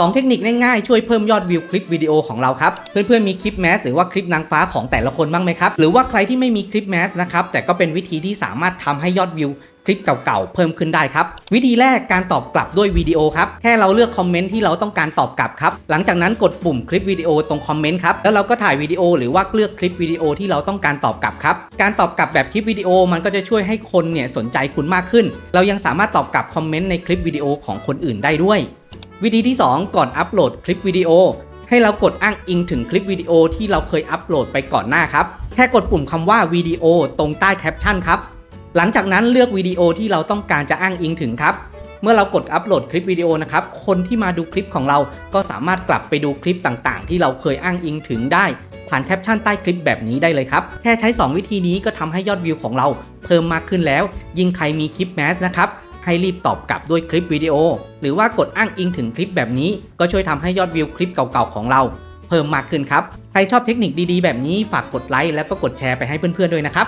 2 เทคนิคง่ายๆช่วยเพิ่มยอดวิวคลิปวิดีโอของเราครับ เพื่อนๆมีคลิปแมสหรือว่าคลิปนางฟ้าของแต่ละคนบ้างไหมครับ หรือว่าใครที่ไม่มีคลิปแมสนะครับแต่ก็เป็นวิธีที่สามารถทำให้ยอดวิวคลิปเก่าๆ เพิ่มขึ้นได้ครับ วิธีแรกการตอบกลับด้วยวิดีโอครับ แค่เราเลือกคอมเมนต์ที่เราต้องการตอบกลับครับ หลังจากนั้นกดปุ่มคลิปวิดีโอตรงคอมเมนต์ครับ แล้วเราก็ถ่ายวิดีโอหรือว่าเลือกคลิปวิดีโอที่เราต้องการตอบกลับครับ การตอบกลับแบบคลิปวิดีโอมันก็จะช่วยให้คนเนี่ยสนใจคุณมากขึ้น เรายังสามารถตอบกลับคอมเมนต์ในคลิปวิดีโอของคนอื่นได้ด้วย วิธีที่ 2 ก่อนอัปโหลดคลิปวิดีโอ ให้เรากดอ้างอิงถึงคลิปวิดีโอที่เราเคยอัปโหลดไปก่อนหน้าครับ แค่กดปุ่มคำว่าวิดีโอตรงใต้แคปชั่นครับ หลังจากนั้นเลือกวิดีโอที่เราต้องการจะอ้างอิงถึงครับ เมื่อเรากดอัปโหลดคลิปวิดีโอนะครับ คนที่มาดูคลิปของเราก็สามารถกลับไปดูคลิปต่างๆ ที่เราเคยอ้างอิงถึงได้ผ่านแคปชั่นใต้คลิปแบบนี้ได้เลยครับ แค่ใช้ 2 วิธีนี้ก็ทำให้ยอดวิวของเราเพิ่มมากขึ้นแล้ว ยิ่งใครมีคลิปแมสนะครับ ให้รีบตอบกลับด้วยคลิปวิดีโอ หรือว่ากดอ้างอิงถึงคลิปแบบนี้ ก็ช่วยทำให้ยอดวิวคลิปเก่าๆของเรา เพิ่มมากขึ้นครับ ใครชอบเทคนิคดีๆ แบบนี้ฝากกดไลค์แล้วก็กดแชร์ไปให้เพื่อนๆด้วยนะครับ